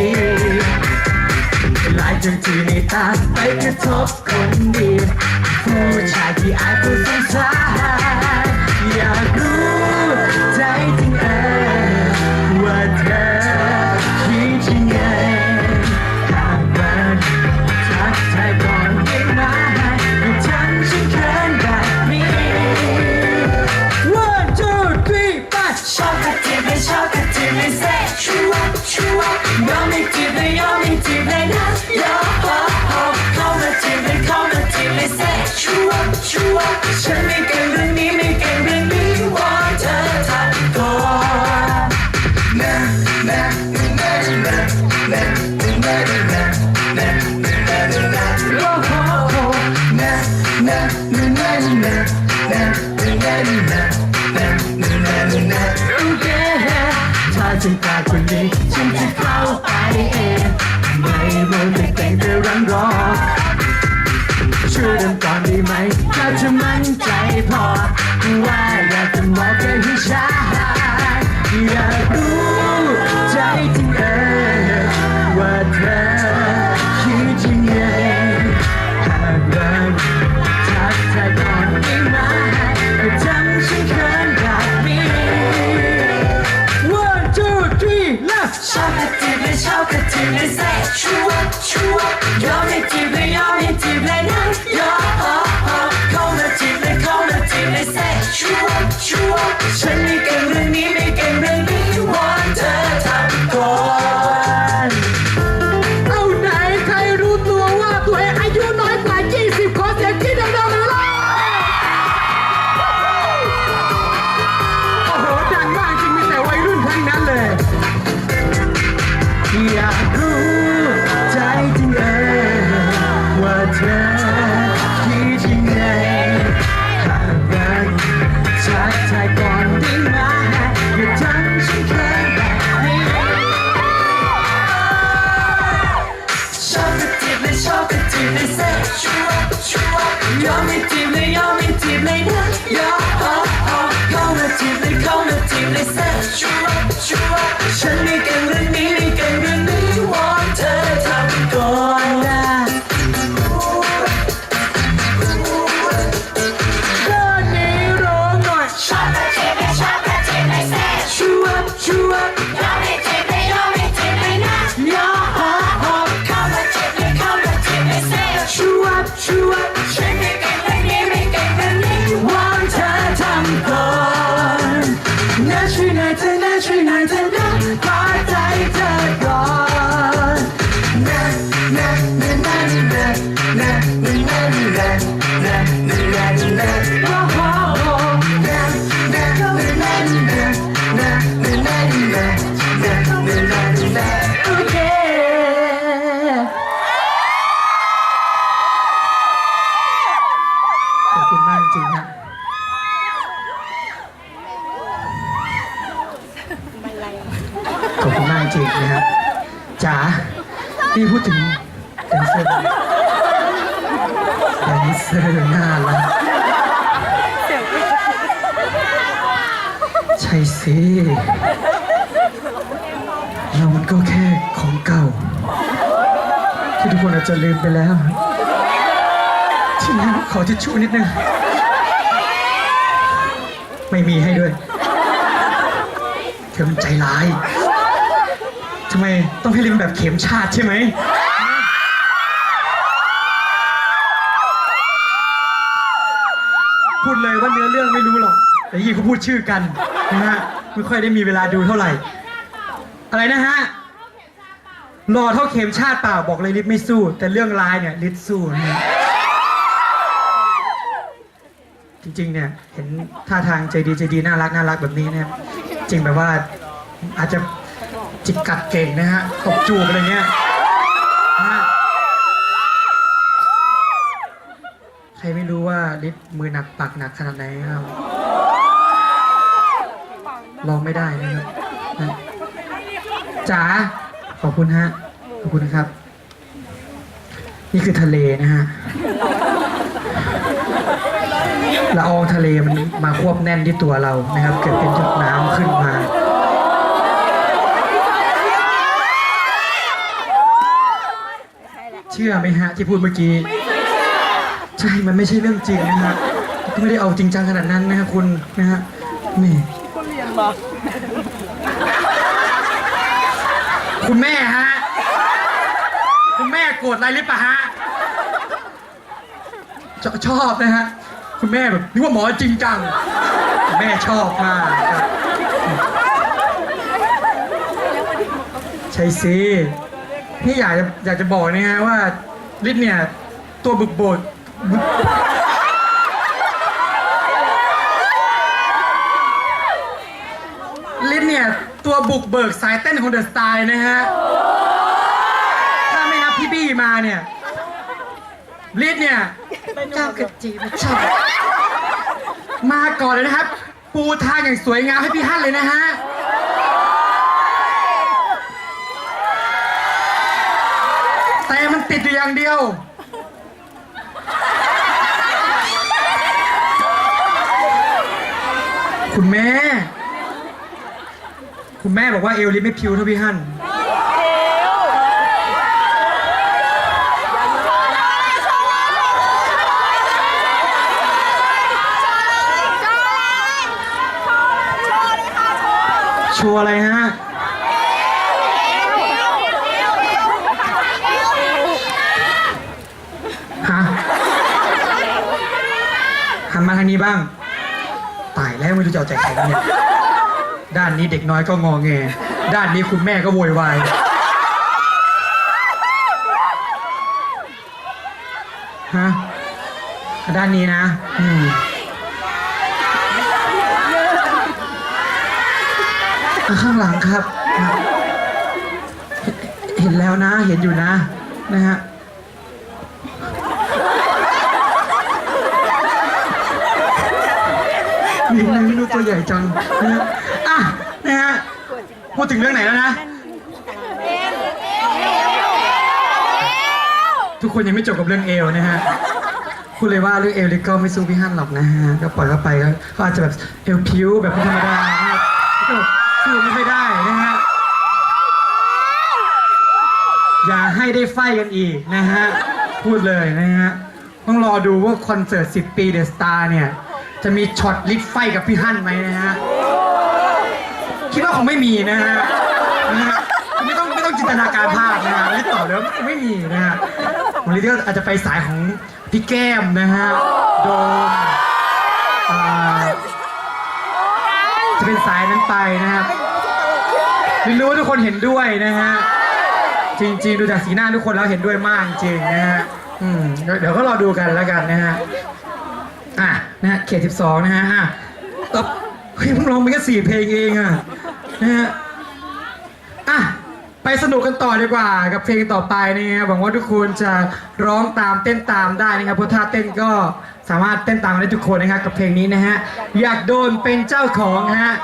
ดีหลายจนที่ในตาไปกระทบคนดี ผู้ชายที่อายผู้สงสารอยากรู้ ชัวฉันไม่เก่งเรื่องนี้ไม่เก่งเรื่องนี้วอนเธอทำก่อนนะนะนะนะนะนะนะนะนะโอ้โหนะนะนะนะนะนะนะนะนะโอเคถ้าจะกลาคนนี้ฉันจะเข้าไปเองไม่รู้ไม่แต่งแต่รังรอ ช่วยเริ่มก่อนดีไหมก็จะมั่นใจพอว่าอยากจะมองแค่ให้ชัดอยากรู้ I'm true. I ริงนะครับจ๋าพี่พูดถึงแดนเซอร์แดนเซอร์น่ารักใช่สิเรามันก็แค่ของเก่า ที่ทุกคนอาจจะลืมไปแล้วที่นี่ขอทิชชู่นิดนึง ไม่มีให้ด้วยเธอมันใจร้าย ทำไมต้องให้ลิมแบบเข็มชาติใช่ไหม พูดเลยว่าเนื้อเรื่องไม่รู้หรอก แต่ยี่เขาพูดชื่อกันนะฮะ ไม่ค่อยได้มีเวลาดูเท่าไหร่ อะไรนะฮะรอเท่าเข็มชาติเปล่าบอกเลยลิศไม่สู้ แต่เรื่องลายเนี่ยลิศสู้นะจริงๆเนี่ยเห็นท่าทางใจดีใจดีน่ารักน่ารักแบบนี้เนี่ยจริงแบบว่าอาจจะ จิกกัดเก่งนะฮะตบจูบอะไรเงี้ยใครไม่รู้ว่าลิศมือหนักปากหนักขนาดไหนครับร้องไม่ได้นะครับจ๋าขอบคุณฮะขอบคุณนะครับ นี่คือทะเลนะฮะละอองทะเลมันมาควบแน่นที่ตัวเรานะครับ เกิดเป็นหยดน้ำขึ้นมา ชื่อไหมฮะที่พูดเมื่อกี้ ใช่ มันไม่ใช่เรื่องจริงนะฮะก็ไม่ได้เอาจริงจังขนาดนั้นนะฮะคุณนะฮะนี่คุณแม่ฮะ คุณแม่โกรธอะไรหรือเปล่าฮะชชอบนะฮะ คุณแม่แบบนึกว่าหมอจริงจัง แม่ชอบมากครับใช่สิ นี่อยากจะอยากจะบอกนะฮะว่าลิศเนี่ย ตัวบึกโบดบึกลิศเนี่ย ตัวบุกเบิกสายเต้นของเดอะสไตล์นะฮะ ถ้าไม่นับพี่บี้มาเนี่ย ลิศเนี่ย เจ้ากระจีมาชอบมาก่อนเลยนะครับ ปูทางอย่างสวยงามให้พี่ฮั่นเลยนะฮะ แต่มันติดอยู่อย่างเดียว คุณแม่ คุณแม่บอกว่าเอวลิฟไม่พิวเท่าพี่ฮั่นชัวร์อะไรฮะ ฮะหันมาทางนี้บ้าง ตายแล้วไม่รู้จะเอาใจใครกันเนี่ย ด้านนี้เด็กน้อยก็งอแง ด้านนี้คุณแม่ก็โวยวาย ฮะ ด้านนี้นะ อืมอะข้างหลังครับ เห็นแล้วนะ เห็นอยู่นะ นะฮะ มีอะไรไม่รู้ตัวใหญ่จังนะฮะอะนะฮะพูดถึงเรื่องไหนแล้วนะ ทุกคนยังไม่จบกับเรื่องเอวนะฮะพูดเลยว่าเรื่องเอวลิก็ไม่สู้พี่ฮั่นหรอกนะฮะก็ปล่อยเขาไปก็เขาอาจจะแบบเอวพิ้วแบบไม่ธรรมดานะครับก็แบบสู้ไม่ค่อยได้นะฮะอย่าให้ได้ไฟกันอีกนะฮะ พูดเลยนะฮะ ต้องรอดูว่าคอนเสิร์ต 10 ปีเดอะสตาร์เนี่ย จะมีช็อตลิฟต์ไฟกับพี่ฮั่นไหมนะฮะ คิดว่าคงไม่มีนะฮะนะฮะไม่ต้องไม่ต้องจินตนาการภาพนะฮะลิฟต์ต่อแล้วไม่มีนะฮะของลิฟต์ก็อาจจะไปสายของพี่แก้มนะฮะ โดมอ่าจะเป็นสายนั้นไปนะครับลิรู้ว่าทุกคนเห็นด้วยนะฮะ จริง ๆ ดูจากสีหน้าทุกคนแล้วเห็นด้วยมากจริงนะฮะ อืม เดี๋ยวก็รอดูกันแล้วกันนะฮะ อะนะฮะเขต12นะฮะอะตบเฮ้ยเพิ่งร้องไปแค่สี่เพลงเองอะนะฮะอะไปสนุกกันต่อดีกว่า กับเพลงต่อไปนะฮะหวังว่าทุกคนจะร้องตามเต้นตามได้นะครับเพราะท่าเต้นก็สามารถเต้นตามได้ทุกคนนะครับกับเพลงนี้นะฮะอยากโดนเป็นเจ้าของนะฮะ